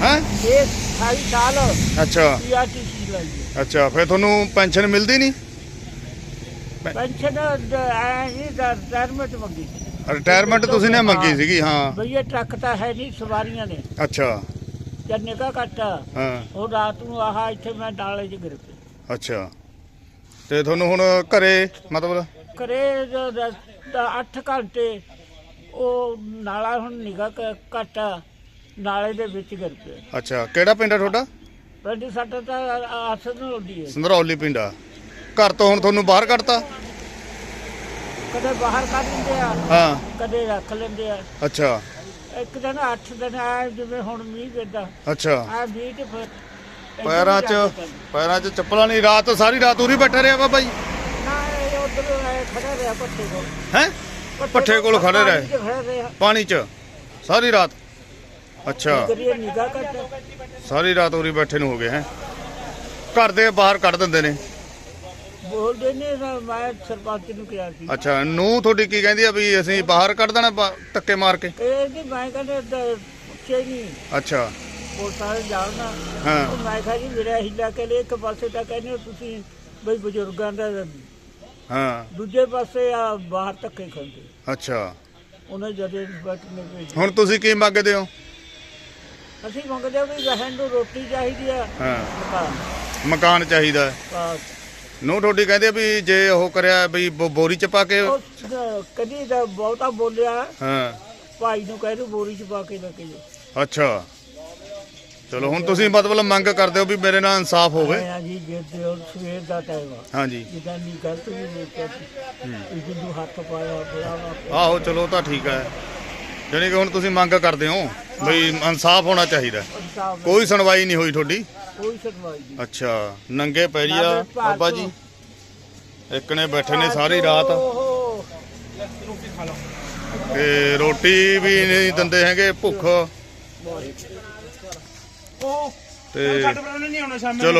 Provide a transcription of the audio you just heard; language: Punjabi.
ਹੈ? ਇਹ ਸਾਰੀ ਸਾਲ ਅੱਛਾ। ਪੀਆਰਟੀਸੀ ਲਈ ਹੈ। ਅੱਛਾ ਫਿਰ ਤੁਹਾਨੂੰ ਪੈਨਸ਼ਨ ਮਿਲਦੀ ਨਹੀਂ? ਪੈਨਸ਼ਨ ਰਿਟਾਇਰਮੈਂਟ ਮੰਗੀ ਰਿਟਾਇਰਮੈਂਟ ਤੁਸੀਂ ਨੇ ਮੰਗੀ ਸੀਗੀ ਹਾਂ। ਬਈ ਇਹ ਟਰੱਕ ਤਾਂ ਹੈ ਨਹੀਂ ਸਵਾਰੀਆਂ ਨੇ ਅੱਛਾ। ਜੰਨੇ ਕਾ ਕੱਟ ਹਾਂ। ਉਹ ਰਾਤ ਨੂੰ ਆਹ ਇੱਥੇ ਮੈਂ ਨਾਲੇ 'ਚ ਗਿਰ ਪਿਆ। ਅੱਛਾ। ਤੇ ਤੁਹਾਨੂੰ ਹੁਣ ਘਰੇ ਮਤਲਬ? ਕਰੇ 8 ਘੰਟੇ ਉਹ ਨਾਲਾ ਹੁਣ ਨਿਗਾ ਘੱਟ ਨਾਲੇ ਦੇ ਵਿੱਚ ਗਿਰ ਅੱਛਾ ਕਿਹੜਾ ਪਿੰਡ ਹੈ ਤੁਹਾਡਾ? ਪਿੰਡ ਸਾਡਾ ਤਾਂ ਆਸਨ ਹੁੰਦੀ ਹੈ। ਸੰਧਰੌਲੀ ਪਿੰਡ ਆ। ਘਰ ਤੋਂ ਹੁਣ ਤੁਹਾਨੂੰ ਬਾਹਰ ਕੱਢਤਾ? ਕਦੇ ਬਾਹਰ ਕੱਢ ਦਿੰਦੇ ਆ ਹਾਂ। ਕਦੇ ਰੱਖ ਲੈਂਦੇ ਆ। ਅੱਛਾ। ਇੱਕ ਦਿਨ 8 ਦਿਨ ਆ ਜਿਵੇਂ ਹੁਣ ਮੀਂਹ ਪੈਂਦਾ। ਅੱਛਾ। ਆ ਮੀਂਹ ਤੇ ਫਿਰ ਪੈਰਾਂ 'ਚ। ਪੈਰਾਂ 'ਚ ਚੱਪਲਾਂ ਨਹੀਂ ਰਾਤ ਸਾਰੀ ਰਾਤ ਉਰੀ ਬੈਠੇ ਰਿਹਾ ਬਾਬਾ ਜੀ? ਨਾ ਇਹ ਉਧਰ ਖੜਾ ਰਿਹਾ ਪੱਠੇ ਕੋਲ। ਹੈ? ਪੱਠੇ ਕੋਲ ਖੜਾ ਰਿਹਾ। ਪਾਣੀ 'ਚ। ਸਾਰੀ ਰਾਤ ਅੱਛਾ। ਕਰੀਏ ਨਿਗਾਹ ਘੱਟ ਸਾਰੀ ਰਾਤ ਉਰੀ ਬੈਠੇ ਨੂੰ ਹੋ ਗਏ ਹੈ। ਘਰ ਦੇ ਬਾਹਰ ਕੱਢ ਦਿੰਦੇ ਨੇ। ਬੋਲਦੇ ਨੇ ਨਾ ਮੈਂ ਸਰਪੰਚ ਨੂੰ ਕਿਹਾ ਸੀ। ਅੱਛਾ ਨੂੰ ਤੁਹਾਡੀ ਕੀ ਕਹਿੰਦੀ ਆ ਵੀ ਅਸੀਂ ਬਾਹਰ ਕੱਢ ਦੇਣਾ ਬਾ- ਧੱਕੇ ਮਾਰ ਕੇ? ਇਹ ਨਹੀਂ ਮੈਂ ਕਹਿੰਦਾ ਪੁੱਛੇ ਨਹੀਂ। ਅੱਛਾ। ਉਹ ਸਾਰੇ ਜਾਣਨਾ ਹਾਂ। ਉਹ ਮੈਂ ਕਿਹਾ ਜੀ ਮੇਰਾ ਹਿੱਲਾ ਕੇ ਲਈ ਇੱਕ ਪਾਸੇ ਤਾਂ ਕਹਿੰਦੇ ਹੋ ਤੁਸੀਂ ਬਈ ਬਜ਼ੁਰਗਾਂ ਦਾ ਹਾਂ। ਦੂਜੇ ਪਾਸੇ ਆ ਬਾਹਰ ਧੱਕੇ ਖਾਂਦੇ। ਅੱਛਾ। ਉਹਨੇ ਜਦੇ ਹੁਣ ਤੁਸੀਂ ਕੀ ਮੰਗਦੇ ਹੋ? ਅਸੀਂ ਮੰਗਦੇ ਹਾਂ ਵੀ ਰਹਿਣ ਨੂੰ ਰੋਟੀ ਚਾਹੀਦੀ ਆ ਹਾਂ। ਮਕਾਨ। ਮਕਾਨ ਚਾਹੀਦਾ। ਹੈ। ਬਸ। ਨੂੰ ਤੁਹਾਡੀ ਕਹਿੰਦੇ ਆ ਵੀ ਜੇ ਉਹ ਕਰਿਆ ਵੀ ਬੋ- ਬੋਰੀ ਚ ਪਾ ਕੇ। ਉਹ ਸ- ਕਦੀ ਤਾਂ ਬਹੁਤਾ ਬੋਲਿਆ। ਹਾਂ। ਭਾਈ ਨੂੰ ਕਹਿ ਦੂ ਬੋਰੀ ਚ ਪਾ ਕੇ ਲੈ ਕੇ ਅੱਛਾ। ਚਲੋ ਹੁਣ ਤੁਸੀਂ ਮਤਲਬ ਮੰਗ ਕਰਦੇ ਹੋ ਵੀ ਮੇਰੇ ਨਾਲ ਇਨਸਾਫ ਹੋਵੇ। ਆ ਜੀ ਜੇ ਦਿਓ ਸਵੇਰ ਦਾ ਟਾਈਮ ਆ। ਹਾਂਜੀ ਜਿੱਦਾਂ ਦੀ ਗਲਤ ਵੀ ਨਹੀਂ ਕੀਤੀ। ਇਹ ਨੂੰ ਹੱਥ ਪਾਇਆ ਬੁਲਾਵਾ ਆਹੋ ਚਲੋ ਤਾਂ ਠੀਕ ਹੈ। ਜਾਣੀ ਕਿ ਹੁਣ ਤੁਸੀਂ ਮੰਗ ਕਰਦੇ ਹੋ। ਵੀ ਇਨਸਾਫ ਹੋਣਾ ਚਾਹੀਦਾ। ਕੋਈ ਸੁਣਵਾਈ ਨਹੀਂ ਹੋਈ ਤੁਹਾਡੀ? ਕੋਈ ਸੁਣਵਾਈ ਨਹੀਂ। ਅੱਛਾ ਨੰਗੇ ਪੈਰੀ ਆ ਨਾ ਫਿਰ ਭਾਰਤ ਬਾਬਾ ਜੀ। ਇੱਕ ਨੇ ਬੈਠੇ ਨੇ ਸਾਰੀ ਰਾਤ। ਤੇ ਰੋਟੀ ਵੀ ਨਹੀਂ ਦਿੰਦੇ ਹੈਗੇ ਭੁੱਖ। ਤੇ ਚਲੋ।